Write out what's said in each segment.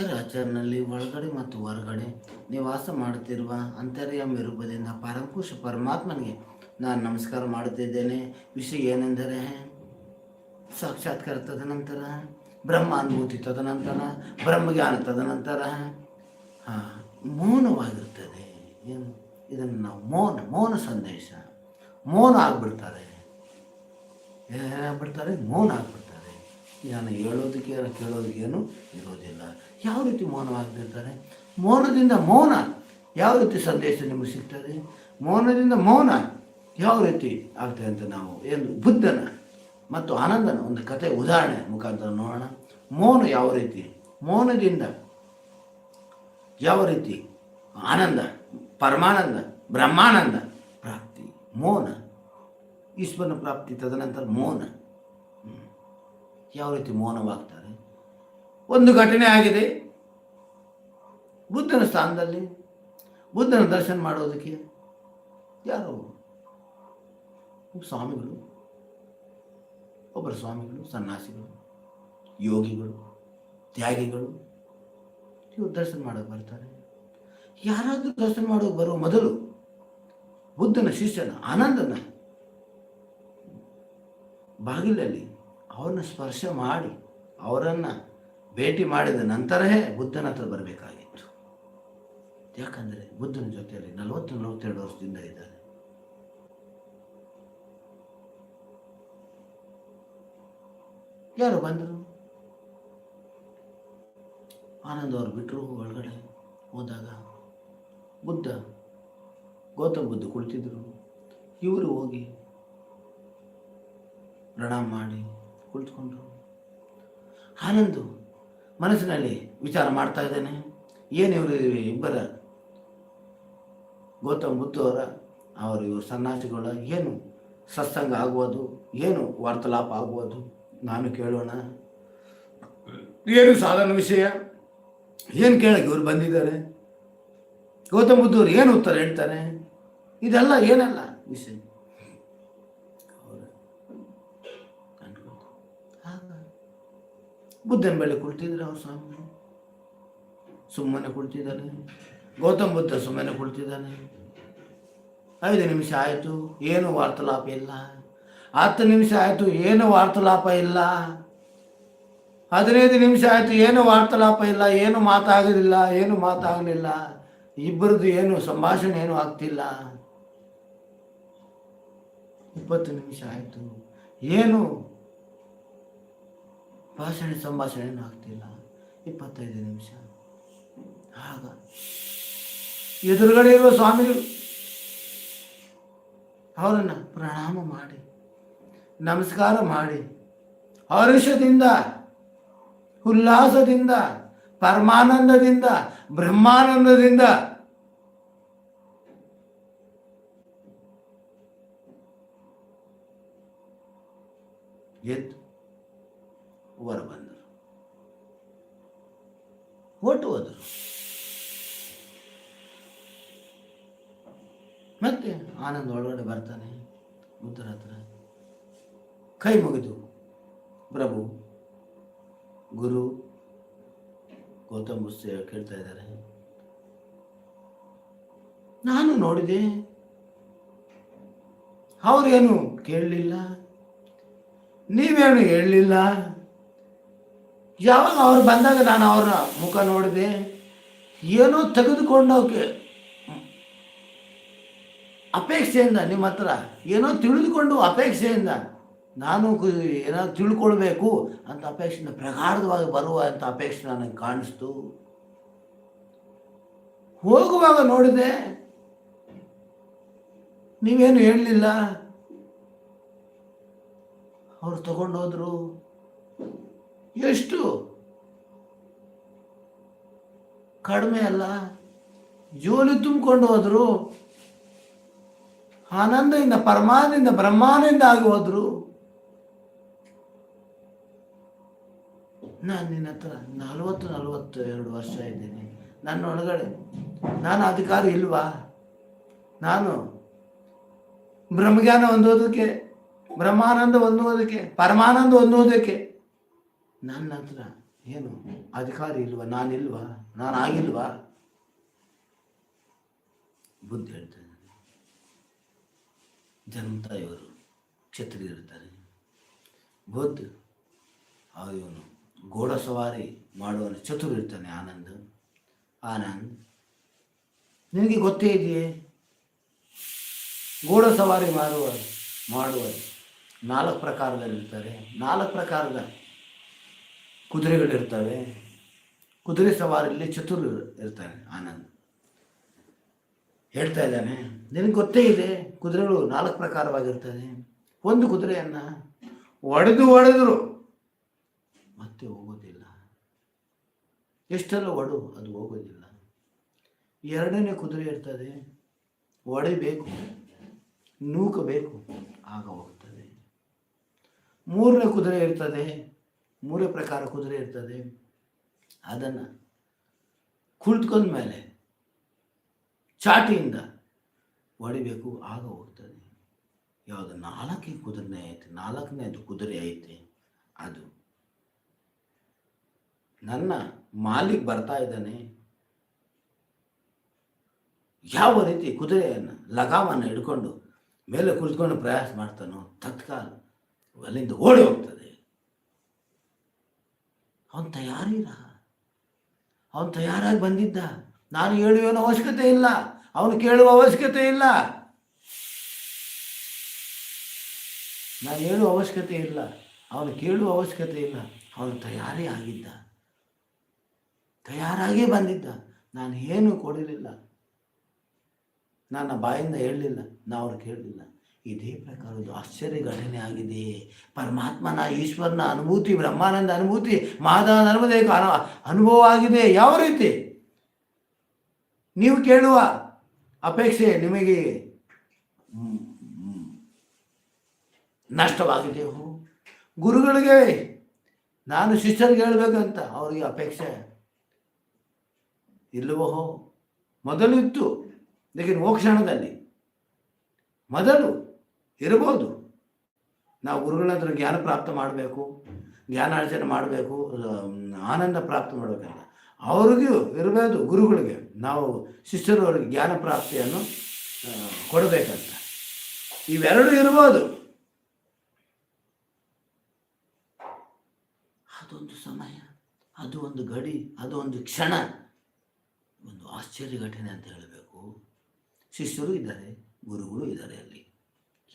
ರಾಚರ್ನಲ್ಲಿ ಒಳಗಡೆ ಮತ್ತು ಹೊರಗಡೆ ನಿವಾಸ ಮಾಡುತ್ತಿರುವ ಅಂತರ್ಯಾಮಿ ರೂಪದಿಂದ ಪರಂಕುಶ ಪರಮಾತ್ಮನಿಗೆ ನಾನು ನಮಸ್ಕಾರ ಮಾಡುತ್ತಿದ್ದೇನೆ. ವಿಷಯ ಏನೆಂದರೆ, ಸಾಕ್ಷಾತ್ಕಾರ ತದನಂತರ, ಬ್ರಹ್ಮಾನುಭೂತಿ ತದನಂತರ, ಬ್ರಹ್ಮಜ್ಞಾನ ತದನಂತರ ಮೌನವಾಗಿರ್ತದೆ ಏನು? ಇದನ್ನು ನಾವು ಮೌನ ಮೌನ ಸಂದೇಶ. ಮೌನ ಆಗ್ಬಿಡ್ತಾರೆ. ಏನಾಗ್ಬಿಡ್ತಾರೆ ಮೌನ ಆಗ್ಬಿಡ್ತಾರೆ. ನಾನು ಹೇಳೋದಕ್ಕೆ ಕೇಳೋದಕ್ಕೆ ಏನು ಇರೋದಿಲ್ಲ. ಯಾವ ರೀತಿ ಮೌನವಾಗಿರ್ತಾರೆ? ಮೌನದಿಂದ ಮೌನ ಯಾವ ರೀತಿ ಸಂದೇಶ ನಿಮಗೆ ಸಿಗ್ತದೆ? ಮೌನದಿಂದ ಮೌನ ಯಾವ ರೀತಿ ಆಗ್ತದೆ ಅಂತ ನಾವು ಏನು ಬುದ್ಧನ ಮತ್ತು ಆನಂದನ ಒಂದು ಕತೆ ಉದಾಹರಣೆ ಮುಖಾಂತರ ನೋಡೋಣ. ಮೌನ ಯಾವ ರೀತಿ? ಮೌನದಿಂದ ಯಾವ ರೀತಿ? ಆನಂದ, ಪರಮಾನಂದ, ಬ್ರಹ್ಮಾನಂದ ಪ್ರಾಪ್ತಿ, ಮೌನ. ಈಶ್ವರನ ಪ್ರಾಪ್ತಿ ತದನಂತರ ಮೌನ. ಯಾವ ರೀತಿ ಮೌನವಾಗ್ತಾರೆ? ಒಂದು ಘಟನೆ ಆಗಿದೆ. ಬುದ್ಧನ ಸ್ಥಾನದಲ್ಲಿ, ಬುದ್ಧನ ದರ್ಶನ ಮಾಡೋದಕ್ಕೆ ಯಾರು ಸ್ವಾಮಿಗಳು, ಒಬ್ಬರು ಸ್ವಾಮಿಗಳು, ಸನ್ಯಾಸಿಗಳು, ಯೋಗಿಗಳು, ತ್ಯಾಗಿಗಳು, ಇವರು ದರ್ಶನ ಮಾಡೋಕೆ ಬರ್ತಾರೆ. ಯಾರಾದರೂ ದರ್ಶನ ಮಾಡೋಕೆ ಬರೋ ಮೊದಲು ಬುದ್ಧನ ಶಿಷ್ಯನ ಆನಂದನ ಬಾಗಿಲಲ್ಲಿ ಅವ್ರನ್ನ ಸ್ಪರ್ಶ ಮಾಡಿ ಅವರನ್ನು ಭೇಟಿ ಮಾಡಿದ ನಂತರವೇ ಬುದ್ಧನ ಹತ್ರ ಬರಬೇಕಾಗಿತ್ತು. ಯಾಕಂದರೆ ಬುದ್ಧನ ಜೊತೆಯಲ್ಲಿ ನಲವತ್ತು, ನಲವತ್ತೆರಡು ವರ್ಷದಿಂದ ಇದ್ದಾರೆ ಯಾರು ಬಂದರು? ಆನಂದ್ ಅವರು ಬಿಟ್ಟರು ಒಳಗಡೆ ಹೋದಾಗ ಬುದ್ಧ ಗೌತಮ್ ಬುದ್ಧ ಕುಳಿತಿದ್ರು. ಇವರು ಹೋಗಿ ಪ್ರಣಾಮ ಮಾಡಿ ಕುಳಿತುಕೊಂಡ್ರು ಆನಂದು ಮನಸ್ಸಿನಲ್ಲಿ ವಿಚಾರ ಮಾಡ್ತಾ ಇದ್ದೇನೆ. ಏನು ಇವರು ಇಬ್ಬರ ಗೌತಮ್ ಬುದ್ಧ ಅವರ, ಅವರು ಇವರು ಸನ್ಯಾಸಿಗಳ, ಏನು ಸತ್ಸಂಗ ಆಗ್ಬೋದು ಏನು ವಾರ್ತಾಲಾಪ ಆಗ್ಬೋದು ನಾನು ಕೇಳೋಣ. ಏನು ಸಾಧನ ವಿಷಯ? ಏನು ಕೇಳಕ್ಕೆ ಇವರು ಬಂದಿದ್ದಾರೆ? ಗೌತಮ್ ಬುದ್ಧವ್ರು ಏನು ಉತ್ತರ ಹೇಳ್ತಾರೆ? ಇದೆಲ್ಲ ಏನಲ್ಲ ವಿಷಯ ಅವ್ರು ಕಂಡ್ಕೊಂಡು, ಆಗ ಬುದ್ಧನ ಬೆಳೆ ಕುಳಿತಿದ್ರೆ ಅವ್ರ ಸ್ವಾಮಿ ಸುಮ್ಮನೆ ಕುಳಿತಿದ್ದಾನೆ ಗೌತಮ್ ಬುದ್ಧ ಸುಮ್ಮನೆ ಕುಳಿತಿದ್ದಾನೆ ಐದು ನಿಮಿಷ ಆಯಿತು, ಏನು ವಾರ್ತಾಲಾಪ ಇಲ್ಲ. ಹತ್ತು ನಿಮಿಷ ಆಯಿತು, ಏನು ವಾರ್ತಾಲಾಪ ಇಲ್ಲ. ಹದಿನೈದು ನಿಮಿಷ ಆಯಿತು, ಏನು ವಾರ್ತಾಲಾಪ ಇಲ್ಲ, ಏನು ಮಾತಾಗಲಿಲ್ಲ ಏನು ಮಾತಾಗಲಿಲ್ಲ. ಇಬ್ಬರದ್ದು ಏನು ಸಂಭಾಷಣೆ ಏನು ಆಗ್ತಿಲ್ಲ. ಇಪ್ಪತ್ತು ನಿಮಿಷ ಆಯಿತು. ಏನು ಭಾಷಣೆ ಸಂಭಾಷಣೆ ಆಗ್ತಿಲ್ಲ ಇಪ್ಪತ್ತೈದು ನಿಮಿಷ. ಆಗ ಎದುರುಗಡೆ ಇರುವ ಸ್ವಾಮಿಗಳು ಅವರನ್ನು ಪ್ರಣಾಮ ಮಾಡಿ, ನಮಸ್ಕಾರ ಮಾಡಿ, ಹರುಷದಿಂದ, ಉಲ್ಲಾಸದಿಂದ, ಪರಮಾನಂದದಿಂದ, ಬ್ರಹ್ಮಾನಂದದಿಂದ ಎದ್ದು ಹೊರ ಬಂದರು. ಹೊಟ್ಟು ಹೋದರು. ಮತ್ತೆ ಆನಂದ್ ಒಳಗಡೆ ಬರ್ತಾನೆ, ಉತ್ತರ ಹತ್ರ. ಕೈ ಮುಗಿದು, ಪ್ರಭು, ಗುರು, ಗೌತಮ್ ಕೇಳ್ತಾ ಇದ್ದಾರೆ. ನಾನು ನೋಡಿದೆ. ಅವರೇನು ಕೇಳಲಿಲ್ಲ? ನೀವೇನು ಹೇಳಲಿಲ್ಲ? ಯಾವಾಗ ಅವ್ರು ಬಂದಾಗ ನಾನು ಅವರ ಮುಖ ನೋಡಿದೆ, ಏನೋ ತೆಗೆದುಕೊಂಡೋಕೆ ಅಪೇಕ್ಷೆಯಿಂದ ನಿಮ್ಮ ಹತ್ರ, ಏನೋ ತಿಳಿದುಕೊಂಡು ಅಪೇಕ್ಷೆಯಿಂದ, ನಾನು ಏನೋ ತಿಳ್ಕೊಳ್ಬೇಕು ಅಂತ ಅಪೇಕ್ಷೆಯಿಂದ ಪ್ರಗಾಢವಾಗಿ ಬರುವ ಅಂತ ಅಪೇಕ್ಷೆ ನನಗೆ ಕಾಣಿಸ್ತು. ಹೋಗುವಾಗ ನೋಡಿದೆ, ನೀವೇನು ಹೇಳಲಿಲ್ಲ. ಅವ್ರು ತಗೊಂಡೋದ್ರು. ಎಷ್ಟು? ಕಡಿಮೆ ಅಲ್ಲ. ಜೋಲಿ ತುಂಬಿಕೊಂಡು ಹೋದರು. ಆನಂದದಿಂದ ಪರಮಾನಂದ ಬ್ರಹ್ಮಾನಂದ ಆಗಿ ಹೋದ್ರು. ನಾನು ನಿನ್ನ ಹತ್ರ ನಲವತ್ತು ನಲವತ್ತು ಎರಡು ವರ್ಷ ಇದ್ದೀನಿ. ನನ್ನ ಒಳಗಡೆ, ನಾನು ಅಧಿಕಾರ ಇಲ್ವಾ? ನಾನು ಬ್ರಹ್ಮಜ್ಞಾನ ಹೊಂದೋದಕ್ಕೆ ಬ್ರಹ್ಮಾನಂದ ಹೊಂದುವುದಕ್ಕೆ, ಪರಮಾನಂದ ಹೊಂದುವುದಕ್ಕೆ ನನ್ನ ಹತ್ರ ಏನು ಅಧಿಕಾರಿ ಇಲ್ವಾ? ನಾನಿಲ್ವಾ? ನಾನು ಆಗಿಲ್ವಾ ಬುದ್ಧಿ ಹೇಳ್ತಾನೆ ಜನ್ಮತ ಇವರು ಕ್ಷತ್ರಿಯರಿರ್ತಾರೆ ಬುದ್ಧ ಇವನು ಗೋಡ ಸವಾರಿ ಮಾಡುವನು ಚತುರ ಇರ್ತಾನೆ ಆನಂದ್. ಆನಂದ್, ನಿನಗೆ ಗೊತ್ತೇ ಇದೆಯೇ? ಗೋಡ ಸವಾರಿ ಮಾಡುವ ಮಾಡುವ ನಾಲ್ಕು ಪ್ರಕಾರದಲ್ಲಿರ್ತಾರೆ. ನಾಲ್ಕು ಪ್ರಕಾರದ ಕುದುರೆಗಳಿರ್ತವೆ. ಕುದುರೆ ಸವಾರಿಯಲ್ಲಿ ಚತುರ್ ಇರ್ತಾನೆ ಆನಂದ್. ಹೇಳ್ತಾ ಇದ್ದಾನೆ, ನಿನಗೆ ಗೊತ್ತೇ ಇದೆ, ಕುದುರೆಗಳು ನಾಲ್ಕು ಪ್ರಕಾರವಾಗಿರ್ತದೆ ಒಂದು ಕುದುರೆಯನ್ನು ಒಡೆದು ಒಡೆದ್ರು, ಮತ್ತೆ ಹೋಗೋದಿಲ್ಲ. ಎಷ್ಟೆಲ್ಲ ಒಡು, ಅದು ಹೋಗೋದಿಲ್ಲ. ಎರಡನೇ ಕುದುರೆ ಇರ್ತದೆ, ಒಡೆಬೇಕು, ನೂಕಬೇಕು, ಆಗ ಹೋಗ್ತದೆ. ಮೂರನೇ ಕುದುರೆ ಇರ್ತದೆ ಮೂರೇ ಪ್ರಕಾರ ಕುದುರೆ ಇರ್ತದೆ. ಅದನ್ನು ಕುಳಿತ್ಕೊಂಡ ಮೇಲೆ ಚಾಟಿಯಿಂದ ಹೊಡಿಬೇಕು, ಆಗ ಹೋಗ್ತದೆ. ಯಾವಾಗ ನಾಲ್ಕೇ ಕುದುರೆ ಐತೆ, ನಾಲ್ಕನೇದು ಕುದುರೆ ಐತೆ, ಅದು. ನನ್ನ ಮಾಲಿಕ್ ಬರ್ತಾ ಇದ್ದಾನೆ. ಯಾವ ರೀತಿ ಕುದುರೆಯನ್ನು, ಲಗಾಮನ್ನು ಹಿಡ್ಕೊಂಡು ಮೇಲೆ ಕುಳಿತುಕೊಂಡು ಪ್ರಯಾಸ ಮಾಡ್ತಾನೋ, ತತ್ಕಾಲ ಅಲ್ಲಿಂದ ಓಡಿ ಹೋಗ್ತದೆ. ತಯಾರಿಲ್ಲ ಅವನು ತಯಾರಾಗಿ ಬಂದಿದ್ದ. ನಾನು ಹೇಳುವ ಅವಶ್ಯಕತೆ ಇಲ್ಲ. ಅವನು ಕೇಳುವ ಅವಶ್ಯಕತೆ ಇಲ್ಲ. ನಾನು ಹೇಳುವ ಅವಶ್ಯಕತೆ ಇಲ್ಲ. ಅವನು ಕೇಳುವ ಅವಶ್ಯಕತೆ ಇಲ್ಲ. ಅವನು ತಯಾರೇ ಆಗಿದ್ದ. ತಯಾರಾಗೇ ಬಂದಿದ್ದ. ನಾನು ಏನು ಕೊಡಲಿಲ್ಲ. ನನ್ನ ಬಾಯಿಂದ ಹೇಳಲಿಲ್ಲ. ನಾ ಅವ್ರು ಕೇಳಲಿಲ್ಲ. ಇದೇ ಪ್ರಕಾರದ ಆಶ್ಚರ್ಯ ಘಟನೆ ಆಗಿದೆ. ಪರಮಾತ್ಮನ, ಈಶ್ವರನ ಅನುಭೂತಿ, ಬ್ರಹ್ಮಾನಂದ ಅನುಭೂತಿ ಮಾಧವ ನರ್ಮದೇ ಅನು- ಅನುಭವ ಆಗಿದೆ. ಯಾವ ರೀತಿ? ನೀವು ಕೇಳುವ ಅಪೇಕ್ಷೆ ನಿಮಗೆ ನಷ್ಟವಾಗಿದೆಯೋ ಗುರುಗಳಿಗೆ ನಾನು ಶಿಷ್ಯರಿಗೆ ಹೇಳಬೇಕಂತ ಅವರಿಗೆ ಅಪೇಕ್ಷೆ. ಇಲ್ಲವೋ ಮೊದಲು ಇತ್ತು, ಲೇಕಿನ್ ಮೋಕ್ಷಣದಲ್ಲಿ. ಮೊದಲು ಇರಬಹುದು. ನಾವು ಗುರುಗಳ ಹತ್ರ ಜ್ಞಾನ ಪ್ರಾಪ್ತ ಮಾಡಬೇಕು ಜ್ಞಾನಾರ್ಜನೆ ಮಾಡಬೇಕು ಆನಂದ ಪ್ರಾಪ್ತ ಮಾಡಬೇಕಲ್ಲ. ಅವ್ರಿಗೂ ಇರಬಹುದು ಗುರುಗಳಿಗೆ ನಾವು ಶಿಷ್ಯರು ಅವ್ರಿಗೆ ಜ್ಞಾನ ಪ್ರಾಪ್ತಿಯನ್ನು ಕೊಡಬೇಕಂತ. ಇವೆರಡು ಇರ್ಬೋದು. ಅದೊಂದು ಸಮಯ, ಅದು ಒಂದು ಗಡಿ, ಅದು ಒಂದು ಕ್ಷಣ. ಒಂದು ಆಶ್ಚರ್ಯ ಘಟನೆ ಅಂತ ಹೇಳಬೇಕು. ಶಿಷ್ಯರು ಇದ್ದಾರೆ, ಗುರುಗಳು ಇದ್ದಾರೆ ಅಲ್ಲಿ.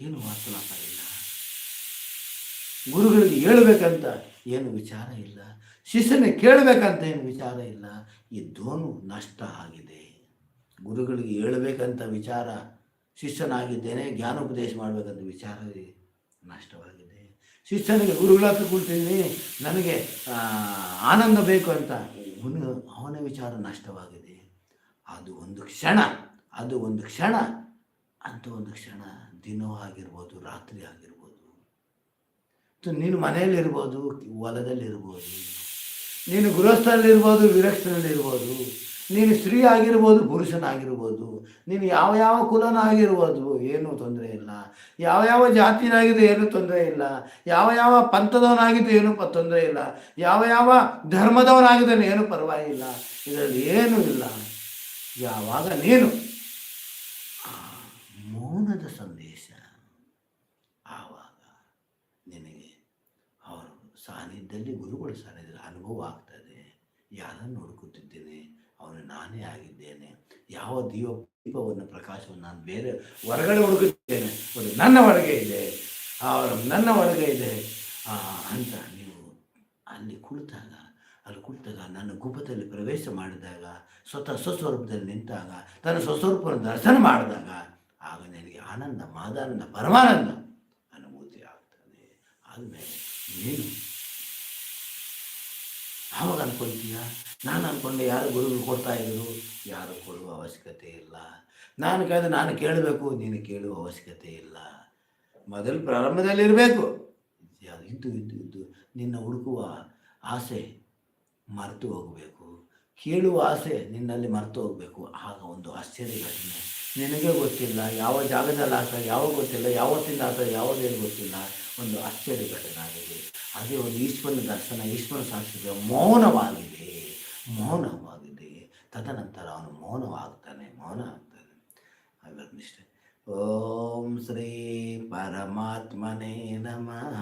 ಏನು ವಾರ್ತಲಾಪ ಇಲ್ಲ? ಗುರುಗಳಿಗೆ ಹೇಳಬೇಕಂತ ಏನು ವಿಚಾರ ಇಲ್ಲ? ಶಿಷ್ಯನ ಕೇಳಬೇಕಂತ ಏನು ವಿಚಾರ ಇಲ್ಲ? ಇದ್ದೋನು ನಷ್ಟ ಆಗಿದೆ. ಗುರುಗಳಿಗೆ ಹೇಳಬೇಕಂತ ವಿಚಾರ, ಶಿಷ್ಯನಾಗಿದ್ದೇನೆ, ಜ್ಞಾನೋಪದೇಶ ಮಾಡಬೇಕಂತ ವಿಚಾರ ನಷ್ಟವಾಗಿದೆ. ಶಿಷ್ಯನಿಗೆ ಗುರುಗಳ ಹತ್ರ ಕೂಡ್ತೀನಿ ನನಗೆ ಆನಂದ ಬೇಕು ಅಂತ. ಅವನ ಅವನ ವಿಚಾರ ನಷ್ಟವಾಗಿದೆ. ಅದು ಒಂದು ಕ್ಷಣ, ಅದು ಒಂದು ಕ್ಷಣ. ಅಂತ ಒಂದು ಕ್ಷಣ ದಿನವೂ ಆಗಿರ್ಬೋದು, ರಾತ್ರಿ ಆಗಿರ್ಬೋದು. ನೀನು ಮನೆಯಲ್ಲಿರ್ಬೋದು, ಹೊಲದಲ್ಲಿರ್ಬೋದು, ನೀನು ಗೃಹಸ್ಥನಲ್ಲಿರ್ಬೋದು, ವಿರಕ್ತನಲ್ಲಿರ್ಬೋದು, ನೀನು ಸ್ತ್ರೀ ಆಗಿರ್ಬೋದು, ಪುರುಷನಾಗಿರ್ಬೋದು, ನೀನು ಯಾವ ಯಾವ ಕುಲನಾಗಿರ್ಬೋದು ಏನೂ ತೊಂದರೆ ಇಲ್ಲ. ಯಾವ ಯಾವ ಜಾತಿನಾಗಿದ್ದು ಏನೂ ತೊಂದರೆ ಇಲ್ಲ. ಯಾವ ಯಾವ ಪಂಥದವನಾಗಿದ್ದು ಏನೂ ಪ ತೊಂದರೆ ಇಲ್ಲ. ಯಾವ ಯಾವ ಧರ್ಮದವನಾಗಿದ್ದಾನೆ ಏನೂ ಪರವಾಗಿಲ್ಲ ಇದರಲ್ಲಿ ಏನೂ ಇಲ್ಲ. ಯಾವಾಗ ನೀನು ಮೌನದ ಸಂದೇಶ. ಆವಾಗ ನಿನಗೆ ಅವರು ಸಾನ್ನಿಧ್ಯದಲ್ಲಿ ಗುರುಗಳ ಸಾನಿಧ್ಯ ಅನುಭವ ಆಗ್ತದೆ. ಯಾರನ್ನು ಹುಡುಕುತ್ತಿದ್ದೇನೆ? ಅವನು ನಾನೇ ಆಗಿದ್ದೇನೆ. ಯಾವ ದೀಪ ದೀಪವನ್ನು, ಪ್ರಕಾಶವನ್ನು ನಾನು ಬೇರೆ ಹೊರಗಡೆ ಹುಡುಕುತ್ತೇನೆ? ಅದು ನನ್ನ ಹೊರಗೆ ಇದೆ. ಅವರ ನನ್ನ ಒಳಗೆ ಇದೆ. ಅಂತ ನೀವು ಅಲ್ಲಿ ಕುಳಿತಾಗ ಅಲ್ಲಿ ಕುಳಿತಾಗ ನನ್ನ ಗುಪದಲ್ಲಿ ಪ್ರವೇಶ ಮಾಡಿದಾಗ, ಸ್ವತಃ ಸ್ವಸ್ವರೂಪದಲ್ಲಿ ನಿಂತಾಗ, ತನ್ನ ಸ್ವಸ್ವರೂಪವನ್ನು ದರ್ಶನ ಮಾಡಿದಾಗ ಆಗ ನಿನಗೆ ಆನಂದ, ಮಾದಾನಂದ, ಪರಮಾನಂದ ಅನುಭೂತಿ ಆಗ್ತದೆ. ಆದಮೇಲೆ ನೀನು ಆವಾಗ ಅನ್ಕೊಳ್ತೀಯ ನಾನು ಅಂದ್ಕೊಂಡೆ ಯಾರು ಗುರುಗಳು ಕೊಡ್ತಾ ಇದ್ರು? ಯಾರು ಕೊಡುವ ಅವಶ್ಯಕತೆ ಇಲ್ಲ. ನಾನು ಕೇಳಿದ್ರೆ ನಾನು ಕೇಳಬೇಕು, ನೀನು ಕೇಳುವ ಅವಶ್ಯಕತೆ ಇಲ್ಲ. ಮೊದಲು ಪ್ರಾರಂಭದಲ್ಲಿರಬೇಕು ಇದ್ದು ಇದ್ದು ಇದ್ದು ನಿನ್ನ ಹುಡುಕುವ ಆಸೆ ಮರೆತು ಹೋಗಬೇಕು. ಕೇಳುವ ಆಸೆ ನಿನ್ನಲ್ಲಿ ಮರೆತು ಹೋಗಬೇಕು. ಆಗ ಒಂದು ಆಶ್ಚರ್ಯ ಘಟನೆ ನಿನಗೆ ಗೊತ್ತಿಲ್ಲ, ಯಾವ ಜಾಗದಲ್ಲಿ ಆತ ಯಾವ ಗೊತ್ತಿಲ್ಲ ಯಾವತ್ತಿಂದ ಆತ ಯಾವುದೇನು ಗೊತ್ತಿಲ್ಲ, ಒಂದು ಆಶ್ಚರ್ಯ ಘಟನೆ ಆಗಿದೆ ಅದೇ ಒಂದು ಈಶ್ವರನ ದರ್ಶನ, ಈಶ್ವರ ಸಾಕ್ಷಿಗೆ ಮೌನವಾಗಿದೆ ಮೌನವಾಗಿದೆ. ತದನಂತರ ಅವನು ಮೌನವಾಗ್ತಾನೆ, ಮೌನ ಆಗ್ತಾನೆ. ಅಲ್ಲದಿಷ್ಟೇ ಓಂ ಶ್ರೀ ಪರಮಾತ್ಮನೇ ನಮಃ.